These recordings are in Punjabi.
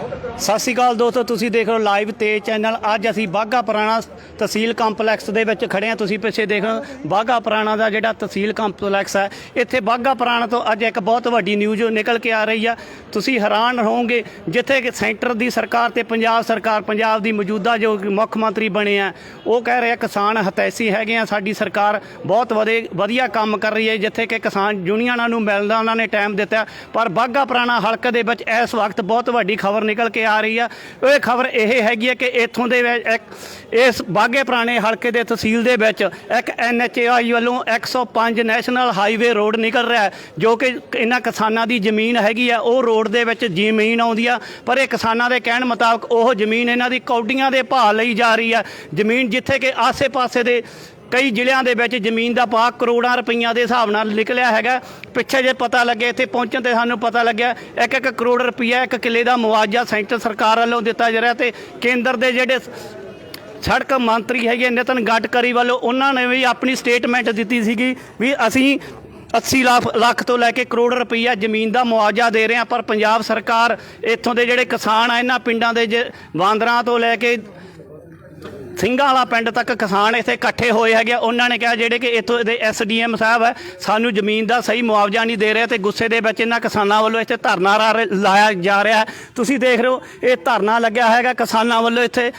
ਸਤਿ ਸ਼੍ਰੀ ਅਕਾਲ ਦੋਸਤੋ, ਤੁਸੀਂ ਦੇਖ ਰਹੇ ਹੋ ਲਾਈਵ ਤੇ ਚੈਨਲ। ਅੱਜ ਅਸੀਂ ਬਾਗਾ ਪੁਰਾਣਾ ਤਹਿਸੀਲ ਕੰਪਲੈਕਸ ਦੇ ਵਿੱਚ ਖੜੇ ਹਾਂ। ਤੁਸੀਂ ਪਿੱਛੇ ਦੇਖ ਰਹੇ ਬਾਗਾ ਪੁਰਾਣਾ ਦਾ ਜਿਹੜਾ ਤਹਿਸੀਲ ਕੰਪਲੈਕਸ ਹੈ। ਇੱਥੇ ਬਾਗਾ ਪੁਰਾਣਾ ਤੋਂ ਅੱਜ ਇੱਕ ਬਹੁਤ ਵੱਡੀ ਨਿਊਜ਼ ਨਿਕਲ ਕੇ ਆ ਰਹੀ ਆ। ਤੁਸੀਂ ਹੈਰਾਨ ਰਹੋਗੇ ਜਿੱਥੇ ਕਿ ਸੈਂਟਰ ਦੀ ਸਰਕਾਰ ਤੇ ਪੰਜਾਬ ਸਰਕਾਰ, ਪੰਜਾਬ ਦੀ ਮੌਜੂਦਾ ਜੋ ਮੁੱਖ ਮੰਤਰੀ ਬਣੇ ਆ, ਉਹ ਕਹਿ ਰਹੇ ਆ ਕਿਸਾਨ ਹਤੈਸੀ ਹੈਗੇ ਆ। ਸਾਡੀ ਸਰਕਾਰ ਬਹੁਤ ਵਧੇ, ਵਧੀਆ ਕੰਮ ਕਰ ਰਹੀ ਹੈ, ਜਿੱਥੇ ਕਿ ਕਿਸਾਨ ਯੂਨੀਅਨਾਂ ਨੂੰ ਮਿਲਦਾ ਉਹਨਾਂ ਨੇ ਟਾਈਮ ਦਿੱਤਾ। ਪਰ ਬਾਗਾ ਪੁਰਾਣਾ ਹਲਕੇ ਦੇ ਵਿੱਚ ਇਸ ਵਕਤ ਬਹੁਤ ਵੱਡੀ ਖਬਰ ਨਿਕਲ ਕੇ ਆ ਰਹੀ ਆ। ਇਹ ਖਬਰ ਇਹ ਹੈਗੀ ਹੈ ਕਿ ਇੱਥੋਂ ਦੇ ਇੱਕ, ਇਸ ਬਾਗੇ ਪੁਰਾਣੇ ਹਲਕੇ ਦੇ ਤਹਿਸੀਲ ਦੇ ਵਿੱਚ ਇੱਕ ਐਨਐਚਏਆਈ ਵੱਲੋਂ 105 ਨੈਸ਼ਨਲ ਹਾਈਵੇ ਰੋਡ ਨਿਕਲ ਰਿਹਾ ਹੈ, ਜੋ ਕਿ ਇਹਨਾਂ ਕਿਸਾਨਾਂ ਦੀ ਜ਼ਮੀਨ ਹੈਗੀ ਆ। ਉਹ ਰੋਡ ਦੇ ਵਿੱਚ ਜ਼ਮੀਨ ਆਉਂਦੀ ਆ, ਪਰ ਇਹ ਕਿਸਾਨਾਂ ਦੇ ਕਹਿਣ ਮੁਤਾਬਕ ਉਹ ਜ਼ਮੀਨ ਇਹਨਾਂ ਦੀ ਕੌਡੀਆਂ ਦੇ ਭਾਅ ਲਈ ਜਾ ਰਹੀ ਆ। ਜ਼ਮੀਨ ਜਿੱਥੇ ਕਿ ਆਸੇ-ਪਾਸੇ ਦੇ ਕਈ ਜ਼ਿਲ੍ਹਿਆਂ ਦੇ ਵਿੱਚ ਜ਼ਮੀਨ ਦਾ ਭਾਅ ਕਰੋੜਾਂ ਰੁਪਈਆ ਦੇ ਹਿਸਾਬ ਨਾਲ ਨਿਕਲਿਆ ਹੈਗਾ। ਪਿੱਛੇ ਜੇ ਪਤਾ ਲੱਗਿਆ ਇੱਥੇ ਪਹੁੰਚਣ ਤੇ ਸਾਨੂੰ ਪਤਾ ਲੱਗਿਆ, ਇੱਕ ਇੱਕ ਕਰੋੜ ਰੁਪਈਆ, ਇੱਕ ਕਿੱਲੇ ਦਾ ਮੁਆਵਜ਼ਾ ਸੈਂਟਰ ਸਰਕਾਰ ਵੱਲੋਂ ਦਿੱਤਾ ਜਾ ਰਿਹਾ ਤੇ ਕੇਂਦਰ ਦੇ ਜਿਹੜੇ ਸੜਕ ਮੰਤਰੀ ਹੈਗੇ ਨਿਤਨ ਗਡਕਰੀ ਵੱਲੋਂ ਉਹਨਾਂ ਨੇ ਵੀ ਆਪਣੀ ਸਟੇਟਮੈਂਟ ਦਿੱਤੀ ਸੀਗੀ ਵੀ ਅਸੀਂ 80 ਲੱਖ ਲੱਖ ਤੋਂ ਲੈ ਕੇ ਕਰੋੜ ਰੁਪਈਆ ਜ਼ਮੀਨ ਦਾ ਮੁਆਵਜ਼ਾ ਦੇ ਰਹੇ ਹਾਂ। ਪਰ ਪੰਜਾਬ ਸਰਕਾਰ ਇੱਥੋਂ ਦੇ ਜਿਹੜੇ ਕਿਸਾਨ ਆ, ਇਹਨਾਂ ਪਿੰਡਾਂ ਦੇ ਜੇ ਵਾਂਦਰਾਂ ਤੋਂ ਲੈ ਕੇ ਸਿੰਘਾਂ ਵਾਲਾ ਪਿੰਡ ਤੱਕ ਕਿਸਾਨ ਇੱਥੇ ਇਕੱਠੇ ਹੋਏ ਹੈਗੇ ਆ। ਉਹਨਾਂ ਨੇ ਕਿਹਾ ਜਿਹੜੇ ਕਿ ਇੱਥੋਂ ਦੇ ਐਸਡੀਐਮ ਸਾਹਿਬ ਹੈ ਸਾਨੂੰ ਜ਼ਮੀਨ ਦਾ ਸਹੀ ਮੁਆਵਜ਼ਾ ਨਹੀਂ ਦੇ ਰਿਹਾ ਤੇ ਗੁੱਸੇ ਦੇ ਵਿੱਚ ਇਹਨਾਂ ਕਿਸਾਨਾਂ ਵੱਲੋਂ ਇੱਥੇ ਧਰਨਾ ਰਾ- ਲਾਇਆ ਜਾ ਰਿਹਾ ਤੁਸੀਂ ਦੇਖ ਰਹੇ ਹੋ, ਇਹ ਧਰਨਾ ਲੱਗਿਆ ਹੈਗਾ ਕਿਸਾਨਾਂ ਵੱਲੋਂ ਇੱਥੇ।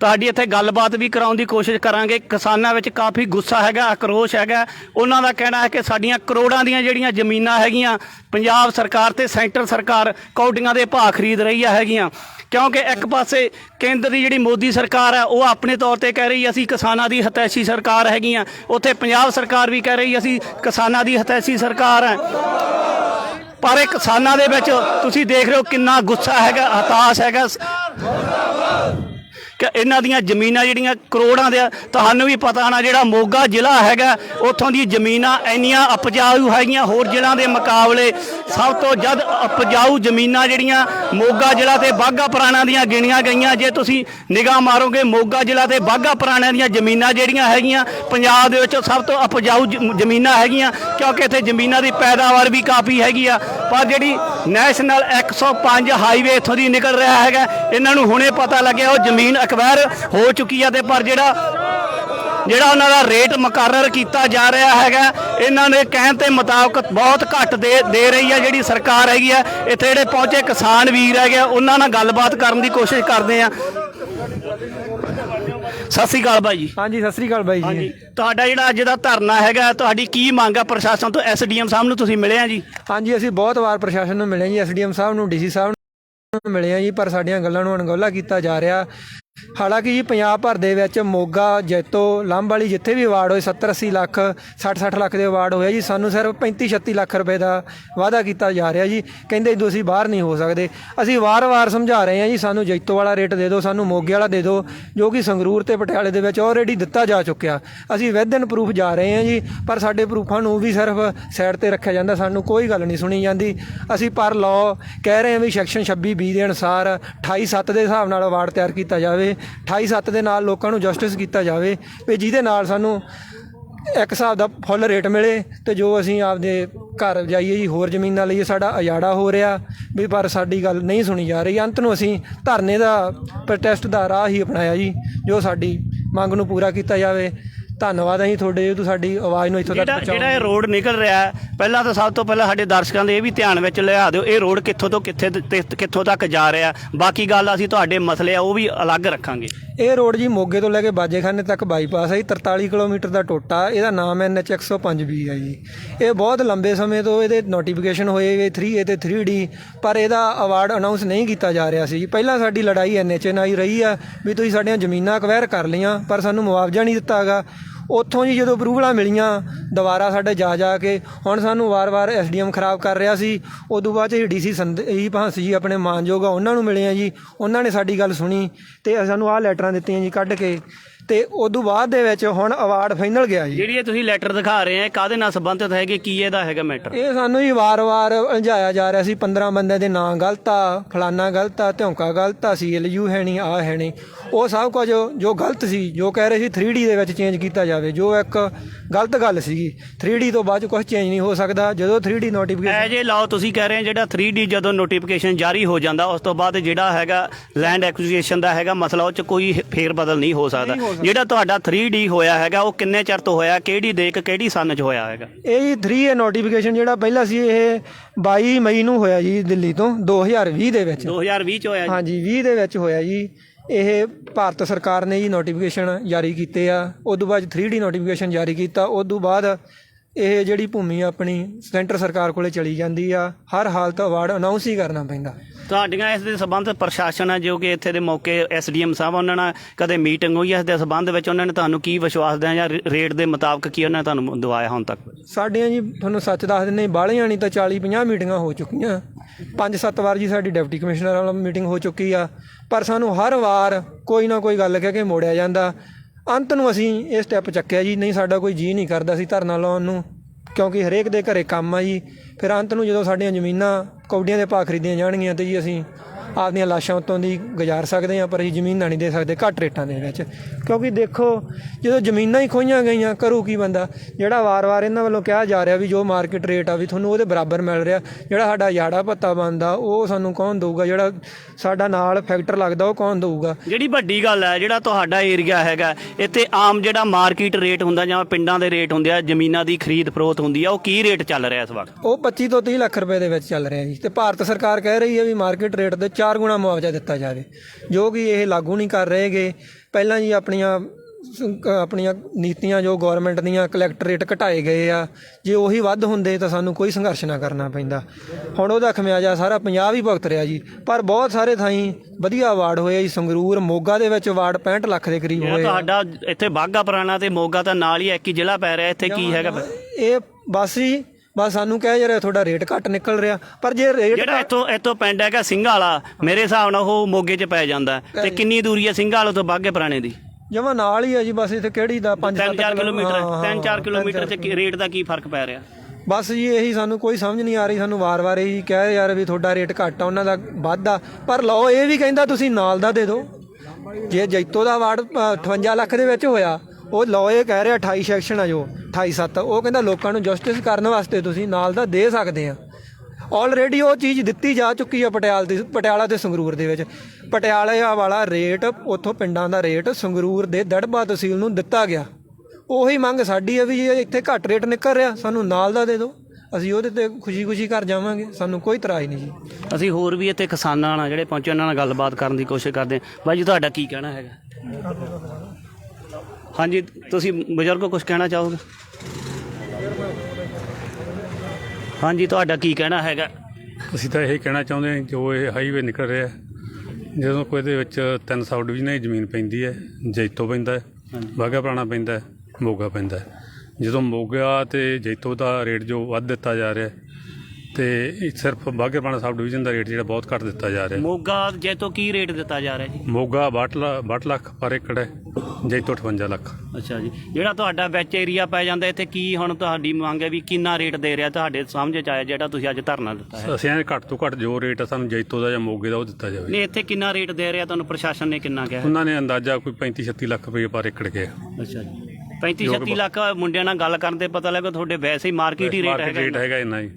ਤੁਹਾਡੀ ਇੱਥੇ ਗੱਲਬਾਤ ਵੀ ਕਰਾਉਣ ਦੀ ਕੋਸ਼ਿਸ਼ ਕਰਾਂਗੇ। ਕਿਸਾਨਾਂ ਵਿੱਚ ਕਾਫੀ ਗੁੱਸਾ ਹੈਗਾ, ਆਕਰੋਸ਼ ਹੈਗਾ। ਉਹਨਾਂ ਦਾ ਕਹਿਣਾ ਹੈ ਕਿ ਸਾਡੀਆਂ ਕਰੋੜਾਂ ਦੀਆਂ ਜਿਹੜੀਆਂ ਜ਼ਮੀਨਾਂ ਹੈਗੀਆਂ, ਪੰਜਾਬ ਸਰਕਾਰ ਤੇ ਸੈਂਟਰ ਸਰਕਾਰ ਕੌਡੀਆਂ ਦੇ ਭਾਅ ਖਰੀਦ ਰਹੀ ਹੈਗੀਆਂ। ਕਿਉਂਕਿ ਇੱਕ ਪਾਸੇ ਕੇਂਦਰ ਦੀ ਜਿਹੜੀ ਮੋਦੀ ਸਰਕਾਰ ਹੈ ਉਹ ਆਪਣੇ ਤੌਰ ਤੇ ਕਹਿ ਰਹੀ, ਅਸੀਂ ਕਿਸਾਨਾਂ ਦੀ ਹਤੈਸ਼ੀ ਸਰਕਾਰ ਹੈਗੀਆਂ ਉੱਥੇ ਪੰਜਾਬ ਸਰਕਾਰ ਵੀ ਕਹਿ ਰਹੀ, ਅਸੀਂ ਕਿਸਾਨਾਂ ਦੀ ਹਤੈਸ਼ੀ ਸਰਕਾਰ ਹੈ ਪਰ ਇਹ ਕਿਸਾਨਾਂ ਦੇ ਵਿੱਚ ਤੁਸੀਂ ਦੇਖ ਰਹੇ ਹੋ ਕਿੰਨਾ ਗੁੱਸਾ ਹੈਗਾ, ਹਤਾਸ਼ ਹੈਗਾ। ਕਿ ਇਹਨਾਂ ਦੀਆਂ ਜ਼ਮੀਨਾਂ ਜਿਹੜੀਆਂ ਕਰੋੜਾਂ ਦੇ ਆ, ਤੁਹਾਨੂੰ ਵੀ ਪਤਾ ਹੋਣਾ ਜਿਹੜਾ ਮੋਗਾ ਜ਼ਿਲ੍ਹਾ ਹੈਗਾ ਉੱਥੋਂ ਦੀ ਜ਼ਮੀਨਾਂ ਇੰਨੀਆਂ ਉਪਜਾਊ ਹੈਗੀਆਂ ਹੋਰ ਜ਼ਿਲ੍ਹਿਆਂ ਦੇ ਮੁਕਾਬਲੇ ਸਭ ਤੋਂ ਜਦ ਉਪਜਾਊ ਜ਼ਮੀਨਾਂ ਜਿਹੜੀਆਂ ਮੋਗਾ ਜ਼ਿਲ੍ਹਾ ਤੇ ਬਾਗਾ ਪੁਰਾਣਾ ਦੀਆਂ ਗਿਣੀਆਂ ਗਈਆਂ ਜੇ ਤੁਸੀਂ ਨਿਗਾਹ ਮਾਰੋਗੇ ਮੋਗਾ ਜ਼ਿਲ੍ਹਾ ਤੇ ਬਾਗਾ ਪੁਰਾਣਾ ਦੀਆਂ ਜ਼ਮੀਨਾਂ ਜਿਹੜੀਆਂ ਹੈਗੀਆਂ ਪੰਜਾਬ ਦੇ ਵਿੱਚ ਸਭ ਤੋਂ ਉਪਜਾਊ ਜ- ਜ਼ਮੀਨਾਂ ਹੈਗੀਆਂ ਕਿਉਂਕਿ ਇੱਥੇ ਜ਼ਮੀਨਾਂ ਦੀ ਪੈਦਾਵਾਰ ਵੀ ਕਾਫੀ ਹੈਗੀ ਆ ਪਰ ਜਿਹੜੀ ਨੈਸ਼ਨਲ 105 ਹਾਈਵੇ ਇੱਥੋਂ ਦੀ ਨਿਕਲ ਰਿਹਾ ਹੈਗਾ ਇਹਨਾਂ ਨੂੰ ਹੁਣੇ ਪਤਾ ਲੱਗਿਆ ਉਹ ਜ਼ਮੀਨ ਅਕਵਾਇਰ ਹੋ ਚੁੱਕੀ ਆ ਤੇ ਪਰ ਜਿਹੜਾ ਜਿਹੜਾ ਉਹਨਾਂ ਦਾ ਰੇਟ ਮੁਕਰਰ ਕੀਤਾ ਜਾ ਰਿਹਾ ਹੈਗਾ ਇਹਨਾਂ ਦੇ ਕਹਿਣ ਤੇ ਮੁਤਾਬਕ ਬਹੁਤ ਘੱਟ ਦੇ ਦੇ ਰਹੀ ਹੈ ਜਿਹੜੀ ਸਰਕਾਰ ਹੈਗੀ ਆ। ਇੱਥੇ ਜਿਹੜੇ ਪਹੁੰਚੇ ਕਿਸਾਨ ਵੀਰ ਹੈਗੇ ਉਹਨਾਂ ਨਾਲ ਗੱਲਬਾਤ ਕਰਨ ਦੀ ਕੋਸ਼ਿਸ਼ ਕਰਦੇ ਆ। ਸਤਿ ਸ੍ਰੀ ਅਕਾਲ ਬਾਈ ਜੀ। ਹਾਂਜੀ ਸਤਿ ਸ੍ਰੀ ਅਕਾਲ ਬਾਈ ਜੀ। ਤੁਹਾਡਾ ਜਿਹੜਾ ਅੱਜ ਦਾ ਧਰਨਾ ਹੈਗਾ ਤੁਹਾਡੀ ਕੀ ਮੰਗ ਆ ਪ੍ਰਸ਼ਾਸਨ ਤੋਂ? ਐਸਡੀਐਮ ਸਾਹਿਬ ਨੂੰ ਤੁਸੀਂ ਮਿਲੇ ਆ ਜੀ? ਹਾਂਜੀ ਅਸੀਂ ਬਹੁਤ ਵਾਰ ਪ੍ਰਸ਼ਾਸਨ ਨੂੰ ਮਿਲੇ ਜੀ ਐਸਡੀਐਮ ਸਾਹਿਬ ਨੂੰ ਡੀਸੀ ਸਾਹਿਬ ਨੂੰ ਮਿਲੇ ਆ ਜੀ ਪਰ ਸਾਡੀਆਂ ਗੱਲਾਂ ਨੂੰ ਅਣਗੌਲਾ ਕੀਤਾ ਜਾ ਰਿਹਾ। ਹਾਲਾਂਕਿ ਜੀ, ਪੰਜਾਬ ਭਰ ਦੇ ਵਿੱਚ ਮੋਗਾ, ਜੈਤੋ ਲੰਬ ਵਾਲੀ ਜਿੱਥੇ ਵੀ ਅਵਾਰਡ ਹੋਏ 70 80 ਲੱਖ 60 60 ਲੱਖ ਦੇ ਅਵਾਰਡ ਹੋਏ ਜੀ। ਸਾਨੂੰ ਸਿਰਫ 35 36 ਲੱਖ ਰੁਪਏ ਦਾ ਵਾਅਦਾ ਕੀਤਾ ਜਾ ਰਿਹਾ ਜੀ। ਕਹਿੰਦੇ ਜੀ ਅਸੀਂ ਬਾਹਰ ਨਹੀਂ ਹੋ ਸਕਦੇ। ਅਸੀਂ ਵਾਰ-ਵਾਰ ਸਮਝਾ ਰਹੇ ਹਾਂ ਜੀ, ਸਾਨੂੰ ਜੈਤੋ ਵਾਲਾ ਰੇਟ ਦੇ ਦਿਓ, ਸਾਨੂੰ ਮੋਗੇ ਵਾਲਾ ਦੇ ਦਿਓ, ਜੋ ਕਿ ਸੰਗਰੂਰ ਤੇ ਪਟਿਆਲੇ ਦੇ ਵਿੱਚ ਆਲਰੇਡੀ ਦਿੱਤਾ ਜਾ ਚੁੱਕਿਆ। ਅਸੀਂ ਵਿਦਨ ਪ੍ਰੂਫ ਜਾ ਰਹੇ ਹਾਂ ਜੀ, ਪਰ ਸਾਡੇ ਪ੍ਰੂਫਾਂ ਨੂੰ ਵੀ ਸਿਰਫ ਸਾਈਡ ਤੇ ਰੱਖਿਆ ਜਾਂਦਾ, ਸਾਨੂੰ ਕੋਈ ਗੱਲ ਨਹੀਂ ਸੁਣੀ ਜਾਂਦੀ। ਅਸੀਂ ਪਰ ਲਾਅ ਕਹਿ ਰਹੇ ਹਾਂ ਵੀ ਸੈਕਸ਼ਨ 26 ਬੀ ਦੇ ਅਨੁਸਾਰ 28 7 ਦੇ ਹਿਸਾਬ ਨਾਲ ਅਵਾਰਡ ਤਿਆਰ ਕੀਤਾ ਜਾਵੇ। 28 7 ਦੇ ਨਾਲ ਲੋਕਾਂ ਨੂੰ ਜਸਟਿਸ ਕੀਤਾ ਜਾਵੇ ਵੀ ਜਿਹਦੇ ਨਾਲ ਸਾਨੂੰ ਇੱਕ ਹਿਸਾਬ ਦਾ ਫੁੱਲ ਰੇਟ ਮਿਲੇ ਤੇ ਜੋ ਅਸੀਂ ਆਪਦੇ ਘਰ ਜਾਈਏ ਜੀ, ਹੋਰ ਜ਼ਮੀਨਾਂ ਲਈਏ, ਸਾਡਾ ਅਜਾੜਾ ਹੋ ਰਿਹਾ ਵੀ ਪਰ ਸਾਡੀ ਗੱਲ ਨਹੀਂ ਸੁਣੀ ਜਾ ਰਹੀ। ਅੰਤ ਨੂੰ ਅਸੀਂ ਧਰਨੇ ਦਾ ਪ੍ਰੋਟੈਸਟ ਦਾ ਰਾਹ ਹੀ ਅਪਣਾਇਆ ਜੀ, ਜੋ ਸਾਡੀ ਮੰਗ ਨੂੰ ਪੂਰਾ ਕੀਤਾ ਜਾਵੇ। ਧੰਨਵਾਦ ਅਸੀਂ ਤੁਹਾਡੇ ਜੋ ਸਾਡੀ ਆਵਾਜ਼ ਨੂੰ ਇੱਥੋਂ ਤੱਕ ਜਿਹੜਾ ਜਿਹੜਾ ਇਹ ਰੋਡ ਨਿਕਲ ਰਿਹਾ ਹੈ ਪਹਿਲਾਂ ਤਾਂ ਸਭ ਤੋਂ ਪਹਿਲਾਂ ਸਾਡੇ ਦਰਸ਼ਕਾਂ ਦੇ ਇਹ ਵੀ ਧਿਆਨ ਵਿੱਚ ਲਿਆ ਦਿਓ ਇਹ ਰੋਡ ਕਿੱਥੋਂ ਤੋਂ ਕਿੱਥੇ ਤੇ- ਕਿੱਥੋਂ ਤੱਕ ਜਾ ਰਿਹਾ ਬਾਕੀ ਗੱਲ ਅਸੀਂ ਤੁਹਾਡੇ ਮਸਲੇ ਆ ਉਹ ਵੀ ਅਲੱਗ ਰੱਖਾਂਗੇ। ਇਹ ਰੋਡ ਜੀ ਮੋਗੇ ਤੋਂ ਲੈ ਕੇ ਬਾਜੇਖਾਨੇ ਤੱਕ ਬਾਈਪਾਸ ਹੈ ਜੀ 43 ਕਿਲੋਮੀਟਰ ਦਾ ਟੋਟਾ ਇਹਦਾ ਨਾਮ ਐਨਐਚ 105 ਬੀ ਹੈ ਜੀ। ਇਹ ਬਹੁਤ ਲੰਬੇ ਸਮੇਂ ਤੋਂ ਇਹਦੇ ਨੋਟੀਫਿਕੇਸ਼ਨ ਹੋਏ ਵੇ 3A ਤੇ 3D ਪਰ ਇਹਦਾ ਅਵਾਰਡ ਅਨਾਉਂਸ ਨਹੀਂ ਕੀਤਾ ਜਾ ਰਿਹਾ ਸੀ ਜੀ। ਪਹਿਲਾਂ ਸਾਡੀ ਲੜਾਈ ਐਨਐਚਏ ਨਾਲ ਹੀ ਰਹੀ ਆ ਵੀ ਤੁਸੀਂ ਸਾਡੀਆਂ ਜ਼ਮੀਨਾਂ ਅਕਵਾਇਰ ਕਰ ਲਈਆਂ ਪਰ ਸਾਨੂੰ ਮੁਆਵਜ਼ਾ ਨਹੀਂ ਦਿੱਤਾ ਹੈਗਾ। ਉੱਥੋਂ ਜੀ ਜਦੋਂ ਅਪਰੂਵਲਾਂ ਮਿਲੀਆਂ, ਦੁਬਾਰਾ ਸਾਡੇ ਜਾ ਜਾ ਕੇ, ਹੁਣ ਸਾਨੂੰ ਵਾਰ-ਵਾਰ ਐਸਡੀਐਮ ਖਰਾਬ ਕਰ ਰਿਹਾ ਸੀ। ਉਦੋਂ ਬਾਅਦ ਚ ਡੀਸੀ ਸੰਦੀਪ ਹੰਸ ਜੀ ਆਪਣੇ ਮਾਨਯੋਗ ਆ, ਉਹਨਾਂ ਨੂੰ ਮਿਲੇ ਆ ਜੀ। ਉਹਨਾਂ ਨੇ ਸਾਡੀ ਗੱਲ ਸੁਣੀ ਤੇ ਸਾਨੂੰ ਆਹ ਲੈਟਰਾਂ ਦਿੱਤੀਆਂ ਜੀ ਕੱਢ ਕੇ। ਤੇ ਉਦੋਂ ਬਾਅਦ ਦੇ ਵਿੱਚ ਹੁਣ ਅਵਾਰਡ ਫਾਈਨਲ ਗਿਆ ਜੀ। ਜਿਹੜੀ ਇਹ ਤੁਸੀਂ ਲੈਟਰ ਦਿਖਾ ਰਹੇ ਆ ਕਾਦੇ ਨਾਲ ਸੰਬੰਧਿਤ ਹੈਗੇ ਕੀ ਇਹਦਾ ਹੈਗਾ ਮੈਟਰ ਇਹ ਸਾਨੂੰ ਹੀ ਵਾਰ-ਵਾਰ ਉਲਝਾਇਆ ਜਾ ਰਿਹਾ ਸੀ 15 ਬੰਦੇ ਦੇ ਨਾਂ ਗਲਤ ਆ ਫਲਾਨਾ ਗਲਤ ਆ ਧੌਂਕਾ ਗਲਤ ਆ ਸੀਐਲਯੂ ਹੈ ਨਹੀਂ ਆ ਹੈ ਨਹੀਂ। ਉਹ ਸਭ ਕੁਝ ਜੋ ਗਲਤ ਸੀ ਜੋ ਕਹਿ ਰਹੇ ਸੀ 3D ਦੇ ਵਿੱਚ ਚੇਂਜ ਕੀਤਾ ਜਾਵੇ ਜੋ ਇੱਕ ਗਲਤ ਗੱਲ ਸੀਗੀ 3D ਤੋਂ ਬਾਅਦ ਕੁਝ ਚੇਂਜ ਨਹੀਂ ਹੋ ਸਕਦਾ ਜਦੋਂ 3D ਨੋਟੀਫਿਕੇਸ਼ਨ ਐ ਜੇ ਲਾਓ ਤੁਸੀਂ ਕਹਿ ਰਹੇ ਹੋ ਜਿਹੜਾ 3D ਜਦੋਂ ਨੋਟੀਫਿਕੇਸ਼ਨ ਜਾਰੀ ਹੋ ਜਾਂਦਾ ਉਸ ਤੋਂ ਬਾਅਦ ਜਿਹੜਾ ਹੈਗਾ ਲੈਂਡ ਐਕੁਜੀਸ਼ਨ ਦਾ ਹੈਗਾ ਮਸਲਾ ਉਹ ਚ ਕੋਈ ਫੇਰ ਬਦਲ ਨਹੀਂ ਹੋ ਸਕਦਾ। ਜਿਹੜਾ ਤੁਹਾਡਾ 3D ਹੋਇਆ ਹੈਗਾ ਉਹ ਕਿੰਨੇ ਚਿਰ ਤੋਂ ਹੋਇਆ ਕਿਹੜੀ ਦੇਖ ਕਿਹੜੀ ਸਨ ਚ ਹੋਇਆ ਹੈਗਾ? ਇਹ ਜੀ 3A ਨੋਟੀਫਿਕੇਸ਼ਨ ਜਿਹੜਾ ਪਹਿਲਾਂ ਸੀ ਇਹ 22 ਮਈ ਨੂੰ ਹੋਇਆ ਜੀ ਦਿੱਲੀ ਤੋਂ 2020 ਦੇ ਵਿੱਚ। 2020 ਚ ਹੋਇਆ ਜੀ। ਹਾਂਜੀ 20 ਦੇ ਵਿੱਚ ਹੋਇਆ ਜੀ। ਇਹ ਭਾਰਤ ਸਰਕਾਰ ਨੇ ਜੀ ਨੋਟੀਫਿਕੇਸ਼ਨ ਜਾਰੀ ਕੀਤੇ ਆ। ਉਸ ਤੋਂ ਬਾਅਦ 3D ਨੋਟੀਫਿਕੇਸ਼ਨ ਜਾਰੀ ਕੀਤਾ। ਉਸ ਤੋਂ ਬਾਅਦ ਇਹ ਜਿਹੜੀ ਭੂਮੀ ਆਪਣੀ ਸੈਂਟਰ ਸਰਕਾਰ ਕੋਲੇ ਚਲੀ ਜਾਂਦੀ ਆ। ਹਰ ਹਾਲਤ ਅਵਾਰਡ ਅਨਾਉਂਸ ਹੀ ਕਰਨਾ ਪੈਂਦਾ। ਤੁਹਾਡੀਆਂ ਇਸ ਦੇ ਸੰਬੰਧ ਪ੍ਰਸ਼ਾਸਨ ਆ, ਜੋ ਕਿ ਇੱਥੇ ਦੇ ਮੌਕੇ ਐਸਡੀਐਮ ਸਾਹਿਬ ਉਹਨਾਂ ਨਾਲ ਕਦੇ ਮੀਟਿੰਗ ਹੋਈ ਹੈ ਇਸ ਦੇ ਸੰਬੰਧ ਵਿੱਚ ਉਹਨਾਂ ਨੇ ਤੁਹਾਨੂੰ ਕੀ ਵਿਸ਼ਵਾਸ ਦਿਆ ਜਾਂ ਰੇਟ ਦੇ ਮੁਤਾਬਕ ਕੀ ਉਹਨਾਂ ਨੇ ਤੁਹਾਨੂੰ ਦਵਾਇਆ ਹੁਣ ਤੱਕ? ਸਾਡੀਆਂ ਜੀ, ਤੁਹਾਨੂੰ ਸੱਚ ਦੱਸ ਦਿੰਦੇ ਬਾਹਲੀਆਂ ਨਹੀਂ ਤਾਂ 40 50 ਮੀਟਿੰਗਾਂ ਹੋ ਚੁੱਕੀਆਂ। ਪੰਜ ਸੱਤ ਵਾਰ ਜੀ ਸਾਡੀ ਡਿਪਟੀ ਕਮਿਸ਼ਨਰ ਨਾਲ ਮੀਟਿੰਗ ਹੋ ਚੁੱਕੀ ਆ, ਪਰ ਸਾਨੂੰ ਹਰ ਵਾਰ ਕੋਈ ਨਾ ਕੋਈ ਗੱਲ ਕਹਿ ਕੇ ਮੋੜਿਆ ਜਾਂਦਾ। ਅੰਤ ਨੂੰ ਅਸੀਂ ਇਹ ਸਟੈਪ ਚੱਕਿਆ ਜੀ, ਨਹੀਂ ਸਾਡਾ ਕੋਈ ਜੀ ਨਹੀਂ ਕਰਦਾ ਸੀ ਧਰਨਾ ਲਾਉਣ ਨੂੰ, ਕਿਉਂਕਿ ਹਰੇਕ ਦੇ ਘਰੇ ਕੰਮ ਆ ਜੀ। ਫਿਰ ਅੰਤ ਨੂੰ ਜਦੋਂ ਸਾਡੀਆਂ ਜ਼ਮੀਨਾਂ ਕੌਡੀਆਂ ਦੇ ਭਾਅ ਖਰੀਦੀਆਂ ਜਾਣਗੀਆਂ ਤੇ ਜੀ ਅਸੀਂ ਆਪਦੀਆਂ ਲਾਸ਼ਾਂ ਉੱਤੋਂ ਦੀ ਗੁਜ਼ਾਰ ਸਕਦੇ ਹਾਂ ਪਰ ਅਸੀਂ ਜ਼ਮੀਨਾਂ ਨਹੀਂ ਦੇ ਸਕਦੇ ਘੱਟ ਰੇਟਾਂ ਦੇ ਵਿੱਚ। ਕਿਉਂਕਿ ਦੇਖੋ ਜਦੋਂ ਜ਼ਮੀਨਾਂ ਹੀ ਖੋਈਆਂ ਗਈਆਂ ਕਰੂ ਕੀ ਬੰਦਾ? ਜਿਹੜਾ ਵਾਰ-ਵਾਰ ਇਹਨਾਂ ਵੱਲੋਂ ਕਿਹਾ ਜਾ ਰਿਹਾ ਵੀ ਜੋ ਮਾਰਕੀਟ ਰੇਟ ਆ ਵੀ ਤੁਹਾਨੂੰ ਉਹਦੇ ਬਰਾਬਰ ਮਿਲ ਰਿਹਾ ਜਿਹੜਾ ਸਾਡਾ ਯਾੜਾ ਭੱਤਾ ਬਣਦਾ ਉਹ ਸਾਨੂੰ ਕੌਣ ਦਊਗਾ? ਜਿਹੜਾ ਸਾਡਾ ਨਾਲ ਫੈਕਟਰ ਲੱਗਦਾ ਉਹ ਕੌਣ ਦਊਗਾ? ਜਿਹੜੀ ਵੱਡੀ ਗੱਲ ਹੈ ਜਿਹੜਾ ਤੁਹਾਡਾ ਏਰੀਆ ਹੈਗਾ ਇੱਥੇ ਆਮ ਜਿਹੜਾ ਮਾਰਕੀਟ ਰੇਟ ਹੁੰਦਾ ਜਾਂ ਪਿੰਡਾਂ ਦੇ ਰੇਟ ਹੁੰਦੇ ਆ ਜ਼ਮੀਨਾਂ ਦੀ ਖਰੀਦ ਫਰੋਖਤ ਹੁੰਦੀ ਆ ਉਹ ਕੀ ਰੇਟ ਚੱਲ ਰਿਹਾ ਇਸ ਵਕਤ? ਉਹ 25 ਤੋਂ 30 ਲੱਖ ਰੁਪਏ ਦੇ ਵਿੱਚ ਚੱਲ ਰਿਹਾ ਜੀ। ਤੇ ਭਾਰਤ ਸਰਕਾਰ ਕਹਿ ਰਹੀ ਹੈ ਵੀ ਮਾਰਕੀਟ ਰੇਟ ਦੇ 4 ਗੁਣਾ ਮੁਆਵਜ਼ਾ ਦਿੱਤਾ ਜਾਵੇ ਜੋ ਕਿ ਇਹ ਲਾਗੂ ਨਹੀਂ ਕਰ ਰਹੇਗੇ ਪਹਿਲਾਂ ਜੀ ਆਪਣੀਆਂ ਆਪਣੀਆਂ ਨੀਤੀਆਂ ਜੋ ਗਵਰਨਮੈਂਟ ਦੀਆਂ ਕਲੈਕਟਰ ਰੇਟ ਘਟਾਏ ਗਏ ਆ ਜੇ ਉਹੀ ਵੱਧ ਹੁੰਦੇ ਤਾਂ ਸਾਨੂੰ ਕੋਈ ਸੰਘਰਸ਼ ਨਾ ਕਰਨਾ ਪੈਂਦਾ ਹੁਣ ਉਹਦਾ ਖਮਿਆਜਾ ਸਾਰਾ ਪੰਜਾਬ ਹੀ ਭੁਗਤ ਰਿਹਾ ਜੀ ਪਰ ਬਹੁਤ ਸਾਰੇ ਥਾਈਂ ਵਧੀਆ ਅਵਾਰਡ ਹੋਏ ਜੀ ਸੰਗਰੂਰ ਮੋਗਾ ਦੇ ਵਿੱਚ ਅਵਾਰਡ 65 ਲੱਖ ਦੇ ਕਰੀਬ ਹੋਏ। ਤੁਹਾਡਾ ਇੱਥੇ ਬਾਗਾ ਪੁਰਾਣਾ ਤੇ ਮੋਗਾ ਤਾਂ ਨਾਲ ਹੀ ਇੱਕ ਹੀ ਜ਼ਿਲ੍ਹਾ ਪੈ ਰਿਹਾ ਇੱਥੇ ਕੀ ਹੈਗਾ? ਇਹ ਬਸ ਜੀ ਬਸ ਸਾਨੂੰ ਕਹਿ ਰਿਹਾ ਤੁਹਾਡਾ ਰੇਟ ਘੱਟ ਨਿਕਲ ਰਿਹਾ। ਪਰ ਜੇ ਰੇਟ ਜਿਹੜਾ ਇੱਥੋਂ ਇੱਥੋਂ ਪਿੰਡ ਹੈਗਾ ਸਿੰਘਾਂ ਵਾਲਾ ਮੇਰੇ ਹਿਸਾਬ ਨਾਲ ਉਹ ਮੋਗੇ 'ਚ ਪੈ ਜਾਂਦਾ। ਹੈ। ਤੇ ਕਿੰਨੀ ਦੂਰੀ ਹੈ ਸਿੰਘਾਂ ਵਾਲੇ ਤੋਂ ਬਾਗੇ ਪੁਰਾਣੇ ਦੀ? ਜਮਾ ਨਾਲ ਹੀ ਆ ਜੀ ਬਸ ਇੱਥੇ ਕਿਹੜੀ ਦਾ 5 3-4 ਕਿਲੋਮੀਟਰ 3-4 ਕਿਲੋਮੀਟਰ 'ਚ ਕੀ ਰੇਟ ਦਾ ਕੀ ਫ਼ਰਕ ਪੈ ਰਿਹਾ? ਬਸ ਜੀ ਇਹੀ ਸਾਨੂੰ ਕੋਈ ਸਮਝ ਨਹੀਂ ਆ ਰਹੀ ਸਾਨੂੰ ਵਾਰ-ਵਾਰ ਇਹੀ ਕਹਿ ਯਾਰ ਵੀ ਤੁਹਾਡਾ ਰੇਟ ਘੱਟ ਆ ਉਹਨਾਂ ਦਾ ਵੱਧ ਆ। ਪਰ ਲਓ ਇਹ ਵੀ ਕਹਿੰਦਾ ਤੁਸੀਂ ਨਾਲ ਦਾ ਦੇ ਦਿਓ। ਜੇ ਜੈਤੋ ਦਾ ਅਵਾਰਡ 58 ਲੱਖ ਦੇ ਵਿੱਚ ਹੋਇਆ ਉਹ ਲਓ ਇਹ ਕਹਿ ਰਿਹਾ 28 ਸੈਕਸ਼ਨ ਆ ਜੋ 28 ਸੱਤ, ਉਹ ਕਹਿੰਦਾ ਲੋਕਾਂ ਨੂੰ ਜਸਟਿਸ ਕਰਨ ਵਾਸਤੇ ਤੁਸੀਂ ਨਾਲ ਦਾ ਦੇ ਸਕਦੇ ਆ। ਆਲਰੇਡੀ ਉਹ ਚੀਜ਼ ਦਿੱਤੀ ਜਾ ਚੁੱਕੀ ਆ ਪਟਿਆਲ ਦੇ, ਪਟਿਆਲਾ ਤੇ ਸੰਗਰੂਰ ਦੇ ਵਿੱਚ। ਪਟਿਆਲੇ ਵਾਲਾ ਰੇਟ ਉੱਥੋਂ ਪਿੰਡਾਂ ਦਾ ਰੇਟ ਸੰਗਰੂਰ ਦੇ ਦੜਬਾ ਤਹਿਸੀਲ ਨੂੰ ਦਿੱਤਾ ਗਿਆ। ਉਹੀ ਮੰਗ ਸਾਡੀ ਹੈ ਵੀ ਜੇ ਇੱਥੇ ਘੱਟ ਰੇਟ ਨਿਕਲ ਰਿਹਾ, ਸਾਨੂੰ ਨਾਲ ਦਾ ਦੇ ਦਿਓ। ਅਸੀਂ ਉਹਦੇ ਤੇ ਖੁਸ਼ੀ-ਖੁਸ਼ੀ ਘਰ ਜਾਵਾਂਗੇ, ਸਾਨੂੰ ਕੋਈ ਇਤਰਾਜ਼ ਨਹੀਂ ਜੀ। ਅਸੀਂ ਹੋਰ ਵੀ ਇੱਥੇ ਕਿਸਾਨਾਂ ਨਾਲ ਜਿਹੜੇ ਪਹੁੰਚੇ, ਉਹਨਾਂ ਨਾਲ ਗੱਲਬਾਤ ਕਰਨ ਦੀ ਕੋਸ਼ਿਸ਼ ਕਰਦੇ ਹਾਂ। ਬਾਈ ਜੀ, ਤੁਹਾਡਾ ਕੀ ਕਹਿਣਾ ਹੈਗਾ? ਹਾਂਜੀ ਤੁਸੀਂ ਬਜ਼ੁਰਗੋ ਕੁਝ ਕਹਿਣਾ ਚਾਹੋਗੇ? ਹਾਂਜੀ ਤੁਹਾਡਾ ਕੀ ਕਹਿਣਾ ਹੈਗਾ? ਅਸੀਂ ਤਾਂ ਇਹ ਕਹਿਣਾ ਚਾਹੁੰਦੇ ਹਾਂ ਜੋ ਇਹ ਹਾਈਵੇ ਨਿਕਲ ਰਿਹਾ ਹੈ, ਜਦੋਂ ਕੋਈ ਇਹਦੇ ਵਿੱਚ ਤਿੰਨ ਸਬ ਡਿਵੀਜ਼ਨਾਂ ਦੀ ਜ਼ਮੀਨ ਪੈਂਦੀ ਹੈ ਜੈਤੋ ਪੈਂਦਾ ਹੈ ਬਾਗਾ ਪੁਰਾਣਾ ਪੈਂਦਾ ਹੈ ਮੋਗਾ ਪੈਂਦਾ ਹੈ। ਜਦੋਂ ਮੋਗਾ ਤੇ ਜੈਤੋ ਦਾ ਰੇਟ ਜੋ ਵੱਧ ਦਿੱਤਾ ਜਾ ਰਿਹਾ ਹੈ, ਤੇ ਇਹ ਸਿਰਫ ਬਾਗਾ ਪੁਰਾਣਾ ਸਬ ਡਿਵੀਜ਼ਨ ਦਾ ਰੇਟ ਜਿਹੜਾ ਬਹੁਤ ਘੱਟ ਦਿੱਤਾ ਜਾ ਰਿਹਾ। ਮੋਗਾ ਜੇ ਤੋਂ ਕੀ ਰੇਟ ਦਿੱਤਾ ਜਾ ਰਿਹਾ ਜੀ? ਮੋਗਾ 62 ਲ- 62 ਲੱਖ ਪਰ ਏਕੜ ਹੈ ਜੈਤੋ 58 ਲੱਖ। ਅੱਛਾ ਜੀ। ਜਿਹੜਾ ਤੁਹਾਡਾ ਵਿੱਚ ਏਰੀਆ ਪੈ ਜਾਂਦਾ ਇੱਥੇ ਕੀ ਹੁਣ ਤੁਹਾਡੀ ਮੰਗ ਹੈ ਵੀ ਕਿੰਨਾ ਰੇਟ ਦੇ ਰਿਹਾ ਤੁਹਾਡੇ ਸਮਝ ਚ ਆਇਆ ਜਿਹੜਾ ਤੁਸੀਂ ਅੱਜ ਧਰਨਾ ਦਿੱਤਾ ਹੈ? ਅਸੀਂ ਐਂ ਘੱਟ ਤੋਂ ਘੱਟ ਜੋ ਰੇਟ ਹੈ ਸਾਨੂੰ ਜੈਤੋ ਦਾ ਜਾਂ ਮੋਗੇ ਦਾ ਉਹ ਦਿੱਤਾ ਜਾਵੇ। ਨਹੀਂ ਇੱਥੇ ਕਿੰਨਾ ਰੇਟ ਦੇ ਰਿਹਾ ਤੁਹਾਨੂੰ ਪ੍ਰਸ਼ਾਸਨ ਨੇ ਕਿੰਨਾ ਕਿਹਾ? ਉਹਨਾਂ ਨੇ ਅੰਦਾਜ਼ਾ ਕੋਈ 35 36 ਲੱਖ ਰੁਪਏ ਪਰ ਏਕੜ ਕਿਹਾ। ਅੱਛਾ ਜੀ। 35 36 ਲੱਖ ਮੁੰਡਿਆਂ ਨਾਲ ਗੱਲ ਕਰਨ ਤੇ ਪਤਾ ਲੱਗਾ ਤੁਹਾਡੇ ਵੈਸੇ ਹੀ ਮਾਰਕੀਟ ਹੀ ਰੇਟ ਮਾਰਕੀਟ ਰੇਟ ਹੈਗਾ ਹੈਗਾ ਇੰਨਾ ਹੀ।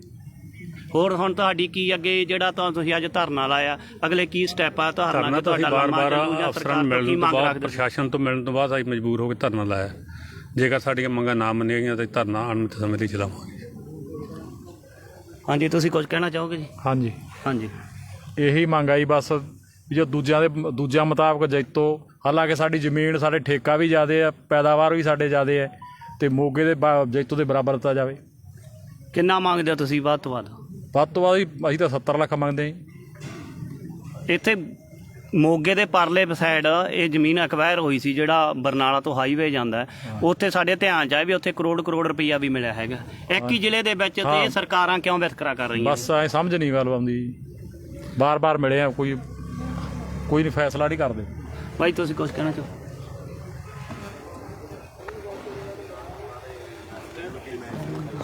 ਹੋਰ ਹੁਣ ਤੁਹਾਡੀ ਕੀ ਅੱਗੇ ਜਿਹੜਾ ਤਾਂ ਤੁਸੀਂ ਅੱਜ ਧਰਨਾ ਲਾਇਆ ਅਗਲੇ ਕੀ ਸਟੈਪ ਆ ਧਰਨਾ ਧਰਨਾ ਕਿ ਤਾਂ ਅਸੀਂ ਤੁਹਾਡਾ ਲੰਮਾ ਬਾਰ-ਬਾਰ ਜਾਂ ਅਫਸਰਾਂ ਸਰਕਾਰ ਤੋਂ ਮਿਲਣ ਕੀ ਤੋਂ ਮੰਗ ਬਾਅਦ ਰੱਖਦੇ ਪ੍ਰਸ਼ਾਸਨ ਤੋਂ ਮਿਲਣ ਤੋਂ ਬਾਅਦ ਅਸੀਂ ਮਜਬੂਰ ਹੋ ਕੇ ਧਰਨਾ ਲਾਇਆ। ਜੇਕਰ ਸਾਡੀਆਂ ਮੰਗਾਂ ਨਾ ਮੰਨੀਆਂ ਗਈਆਂ ਤਾਂ ਧਰਨਾ ਅਣਮਿੱਥੇ ਸਮੇਂ ਲਈ ਚਲਾਵਾਂਗੇ ਹਾਂਜੀ ਤੁਸੀਂ ਕੁਝ ਕਹਿਣਾ ਚਾਹੋਗੇ ਜੀ? ਹਾਂਜੀ। ਹਾਂਜੀ। ਇਹੀ ਮੰਗ ਆਈ ਬਸ ਵੀ ਜੋ ਦੂਜਿਆਂ ਦੇ ਦੂਜਿਆਂ ਮੁਤਾਬਕ ਜੈਤੋ ਹਾਲਾਂਕਿ ਸਾਡੀ ਜ਼ਮੀਨ ਸਾਡੇ ਠੇਕਾ ਵੀ ਜ਼ਿਆਦੇ ਆ ਪੈਦਾਵਾਰ ਵੀ ਸਾਡੇ ਜ਼ਿਆਦੇ ਹੈ ਤੇ ਮੋਗੇ ਦੇ ਬਾ- ਜੈਤੋ ਦੇ ਬਰਾਬਰ ਦਿੱਤਾ ਜਾਵੇ। ਕਿੰਨਾ ਮੰਗਦੇ ਹੋ ਤੁਸੀਂ ਵੱਧ ਤੋਂ ਵੱਧ? ਵੱਧ ਤੋਂ ਵੱਧ ਅਸੀਂ ਤਾਂ 70 ਲੱਖ ਮੰਗਦੇ ਹਾਂ ਇੱਥੇ ਮੋਗੇ ਦੇ ਪਰਲੇ ਸਾਈਡ ਇਹ ਜ਼ਮੀਨ ਅਕਵਾਇਰ ਹੋਈ ਸੀ ਜਿਹੜਾ ਬਰਨਾਲਾ ਤੋਂ ਹਾਈਵੇ ਜਾਂਦਾ ਉੱਥੇ ਸਾਡੇ ਧਿਆਨ ਚ ਆਇਆ ਵੀ ਉੱਥੇ ਕਰੋੜ ਕਰੋੜ ਰੁਪਈਆ ਵੀ ਮਿਲਿਆ ਹੈਗਾ। ਇੱਕ ਹੀ ਜ਼ਿਲ੍ਹੇ ਦੇ ਵਿੱਚ ਤੇ ਸਰਕਾਰਾਂ ਕਿਉਂ ਵਿਤਕਰਾ ਕਰ ਰਹੀਆਂ? ਬਸ ਐ ਸਮਝ ਨਹੀਂ ਗੱਲ ਆਉਂਦੀ। ਜੀ ਬਾਰ-ਬਾਰ ਮਿਲੇ ਆ ਕੋਈ ਕੋਈ ਨਹੀਂ ਫੈਸਲਾ ਨਹੀਂ ਕਰਦੇ। ਭਾਈ ਤੁਸੀਂ ਕੁਝ ਕਹਿਣਾ ਚਾਹੋ?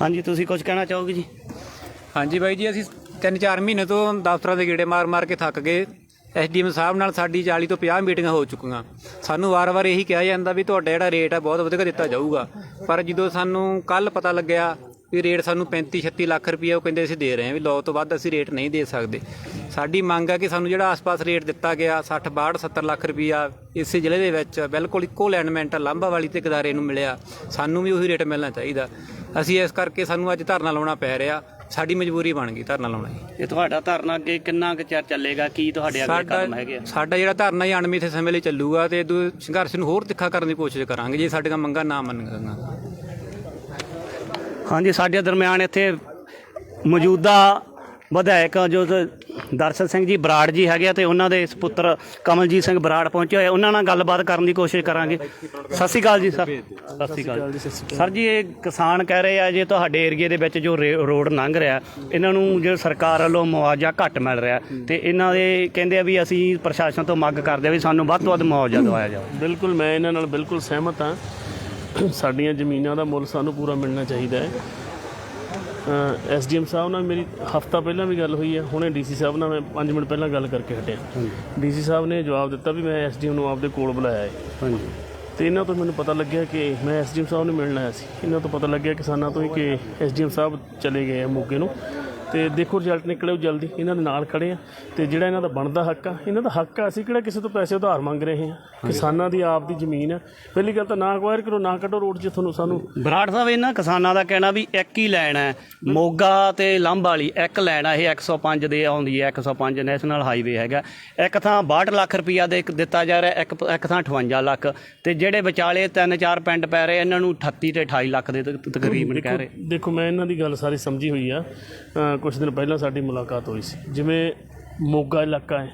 ਹਾਂਜੀ ਤੁਸੀਂ ਕੁਝ ਕਹਿਣਾ ਚਾਹੋਗੇ ਜੀ? ਹਾਂਜੀ ਬਾਈ ਜੀ, ਅਸੀਂ 3-4 ਮਹੀਨੇ ਤੋਂ ਦਫ਼ਤਰਾਂ ਦੇ ਗੇੜੇ ਮਾਰ-ਮਾਰ ਕੇ ਥੱਕ ਗਏ। ਐਸਡੀਐਮ ਸਾਹਿਬ ਨਾਲ ਸਾਡੀ 40 ਤੋਂ 50 ਮੀਟਿੰਗਾਂ ਹੋ ਚੁੱਕੀਆਂ। ਸਾਨੂੰ ਵਾਰ-ਵਾਰ ਇਹੀ ਕਿਹਾ ਜਾਂਦਾ ਵੀ ਤੁਹਾਡਾ ਜਿਹੜਾ ਰੇਟ ਆ ਬਹੁਤ ਵਧੀਆ ਦਿੱਤਾ ਜਾਊਗਾ। ਪਰ ਜਦੋਂ ਸਾਨੂੰ ਕੱਲ ਪਤਾ ਲੱਗਿਆ ਵੀ ਰੇਟ ਸਾਨੂੰ 35-36 ਲੱਖ ਰੁਪਏ ਉਹ ਕਹਿੰਦੇ ਅਸੀਂ ਦੇ ਰਹੇ ਹਾਂ ਵੀ ਲੋ ਤੋਂ ਵੱਧ ਅਸੀਂ ਰੇਟ ਨਹੀਂ ਦੇ ਸਕਦੇ। ਸਾਡੀ ਮੰਗ ਹੈ ਕਿ ਸਾਨੂੰ ਜਿਹੜਾ ਆਸ-ਪਾਸ ਰੇਟ ਦਿੱਤਾ ਗਿਆ 60 62 70 ਲੱਖ ਰੁਪਈਆ ਇਸੇ ਜ਼ਿਲ੍ਹੇ ਦੇ ਵਿੱਚ ਬਿਲਕੁਲ ਇੱਕੋ ਅਲਾਈਨਮੈਂਟ ਲਾਂਭਾ ਵਾਲੀ ਤੇ ਗਦਾਰੇ ਨੂੰ ਮਿਲਿਆ। ਸਾਨੂੰ ਵੀ ਉਹੀ ਰੇਟ ਮਿਲਣਾ ਚਾਹੀਦਾ। ਅਸੀਂ ਇਸ ਕਰਕੇ ਸਾਨੂੰ ਅੱਜ ਧਰਨਾ ਲਾਉਣਾ ਪੈ ਰਿਹਾ। ਸਾਡੀ ਮਜਬੂਰੀ ਬਣ ਗਈ ਧਰਨਾ ਲਾਉਣਾ ਜੀ ਇਹ ਤੁਹਾਡਾ ਧਰਨਾ ਅੱਗੇ ਕਿੰਨਾ ਕੁ ਚਿਰ ਚੱਲੇਗਾ? ਕੀ ਤੁਹਾਡੇ ਅੱਗੇ ਸਾਡਾ ਕਦਮ ਹੈਗੇ ਆ? ਸਾਡਾ ਜਿਹੜਾ ਧਰਨਾ ਹੀ ਅਣਮਿੱਥੇ ਸਮੇਂ ਲਈ ਚੱਲੂਗਾ ਤੇ ਇਦੋਂ ਸੰਘਰਸ਼ ਨੂੰ ਹੋਰ ਤਿੱਖਾ ਕਰਨ ਦੀ ਕੋਸ਼ਿਸ਼ ਕਰਾਂਗੇ ਜੇ ਸਾਡੀਆਂ ਮੰਗਾਂ ਨਾ ਮੰਨਣਗੀਆਂ ਹਾਂਜੀ ਸਾਡੇ ਦਰਮਿਆਨ ਇੱਥੇ ਮੌਜੂਦਾ ਵਿਧਾਇਕ ਜੋ ਦਰਸ਼ਨ ਸਿੰਘ ਜੀ ਬਰਾੜ ਜੀ ਹੈਗੇ ਆ ਤੇ ਉਹਨਾਂ ਦੇ ਸੁਪੁੱਤਰ ਕਮਲਜੀਤ ਸਿੰਘ ਬਰਾੜ ਪਹੁੰਚੇ ਹੋਏ ਉਹਨਾਂ ਨਾਲ ਗੱਲਬਾਤ ਕਰਨ ਦੀ ਕੋਸ਼ਿਸ਼ ਕਰਾਂਗੇ। ਸਤਿ ਸ਼੍ਰੀ ਅਕਾਲ ਜੀ, ਸਰ। ਸਤਿ ਸ਼੍ਰੀ ਅਕਾਲ ਸਰ ਜੀ, ਇਹ ਕਿਸਾਨ ਕਹਿ ਰਹੇ ਆ ਜੇ ਤੁਹਾਡੇ ਏਰੀਏ ਦੇ ਵਿੱਚ ਜੋ ਰੇ- ਰੋਡ ਲੰਘ ਰਿਹਾ, ਇਹਨਾਂ ਨੂੰ ਜੋ ਸਰਕਾਰ ਵੱਲੋਂ ਮੁਆਵਜ਼ਾ ਘੱਟ ਮਿਲ ਰਿਹਾ, ਤੇ ਇਹਨਾਂ ਦੇ ਕਹਿੰਦੇ ਆ ਵੀ ਅਸੀਂ ਪ੍ਰਸ਼ਾਸਨ ਤੋਂ ਮੰਗ ਕਰਦੇ ਆ ਵੀ ਸਾਨੂੰ ਵੱਧ ਤੋਂ ਵੱਧ ਮੁਆਵਜ਼ਾ ਦਵਾਇਆ ਜਾਵੇ। ਬਿਲਕੁਲ, ਮੈਂ ਇਹਨਾਂ ਨਾਲ ਬਿਲਕੁਲ ਸਹਿਮਤ ਹਾਂ। ਸਾਡੀਆਂ ਜ਼ਮੀਨਾਂ ਦਾ ਮੁੱਲ ਸਾਨੂੰ ਪੂਰਾ ਮਿਲਣਾ ਚਾਹੀਦਾ ਹੈ। ਐਸਡੀਐਮ ਸਾਹਿਬ ਨਾਲ ਮੇਰੀ ਹਫਤਾ ਪਹਿਲਾਂ ਵੀ ਗੱਲ ਹੋਈ ਹੈ। ਹੁਣੇ ਡੀਸੀ ਸਾਹਿਬ ਨਾਲ ਮੈਂ 5 ਮਿੰਟ ਪਹਿਲਾਂ ਗੱਲ ਕਰਕੇ ਹਟਿਆ। ਡੀਸੀ ਸਾਹਿਬ ਨੇ ਜਵਾਬ ਦਿੱਤਾ ਵੀ ਮੈਂ ਐਸਡੀਐਮ ਨੂੰ ਆਪਦੇ ਕੋਲ ਬੁਲਾਇਆ ਹੈ। ਹਾਂਜੀ। ਤੇ ਇਹਨਾਂ ਤੋਂ ਮੈਨੂੰ ਪਤਾ ਲੱਗਿਆ ਕਿ ਮੈਂ ਐਸਡੀਐਮ ਸਾਹਿਬ ਨੂੰ ਮਿਲਣ ਆਇਆ ਸੀ। ਇਹਨਾਂ ਤੋਂ ਪਤਾ ਲੱਗਿਆ ਕਿਸਾਨਾਂ ਤੋਂ ਹੀ ਕਿ ਐਸਡੀਐਮ ਸਾਹਿਬ ਚਲੇ ਗਏ ਆ ਮੋਗੇ ਨੂੰ। ਤੇ ਦੇਖੋ ਰਿਜ਼ਲਟ ਨਿਕਲਿਓ ਜਲਦੀ ਇਹਨਾਂ ਦੇ ਨਾਲ ਖੜੇ ਆ। ਤੇ ਜਿਹੜਾ ਇਹਨਾਂ ਦਾ ਬਣਦਾ ਹੱਕ ਆ ਇਹਨਾਂ ਦਾ ਹੱਕ ਆ ਅਸੀਂ ਕਿਹੜਾ ਕਿਸੇ ਤੋਂ ਪੈਸੇ ਉਧਾਰ ਮੰਗ ਰਹੇ ਹਾਂ? ਕਿਸਾਨਾਂ ਦੀ ਆਪ ਦੀ ਜ਼ਮੀਨ ਆ। ਪਹਿਲੀ ਗੱਲ ਤਾਂ ਨਾ ਅਕਵਾਇਰ ਕਰੋ ਨਾ ਕੱਢੋ ਰੋਡ 'ਚ ਤੁਹਾਨੂੰ ਸਾਨੂੰ। ਬਰਾੜ ਸਾਹਿਬ ਇਹਨਾਂ ਕਿਸਾਨਾਂ ਦਾ ਕਹਿਣਾ ਵੀ ਇੱਕ ਹੀ ਲੈਣ ਹੈ। ਮੋਗਾ ਤੇ ਲੰਬ ਵਾਲੀ ਇੱਕ ਲੈਣ ਆ ਇਹ 105 ਦੇ ਆਉਂਦੀ ਹੈ 105 ਨੈਸ਼ਨਲ ਹਾਈਵੇ ਹੈਗਾ। ਇੱਕ ਥਾਂ 62 ਲੱਖ ਰੁਪਈਆ ਦੇ ਇੱਕ ਦਿੱਤਾ ਜਾ ਰਿਹਾ ਇੱਕ ਇੱਕ ਥਾਂ 58 ਲੱਖ। ਤੇ ਜਿਹੜੇ ਵਿਚਾਲੇ ਤਿੰਨ ਚਾਰ ਪਿੰਡ ਪੈ ਰਹੇ ਇਹਨਾਂ ਨੂੰ 38 ਤੇ 28 ਲੱਖ ਦੇ ਤਕ- ਤਕਰੀਬਨ ਕਹਿ ਰਹੇ। ਦੇਖੋ ਮੈਂ ਇਹਨਾਂ ਦੀ ਗੱਲ ਸਾਰੀ ਸਮਝੀ ਹੋਈ ਆ। ਕੁਝ ਦਿਨ ਪਹਿਲਾਂ ਸਾਡੀ ਮੁਲਾਕਾਤ ਹੋਈ ਸੀ। ਜਿਵੇਂ ਮੋਗਾ ਇਲਾਕਾ ਹੈ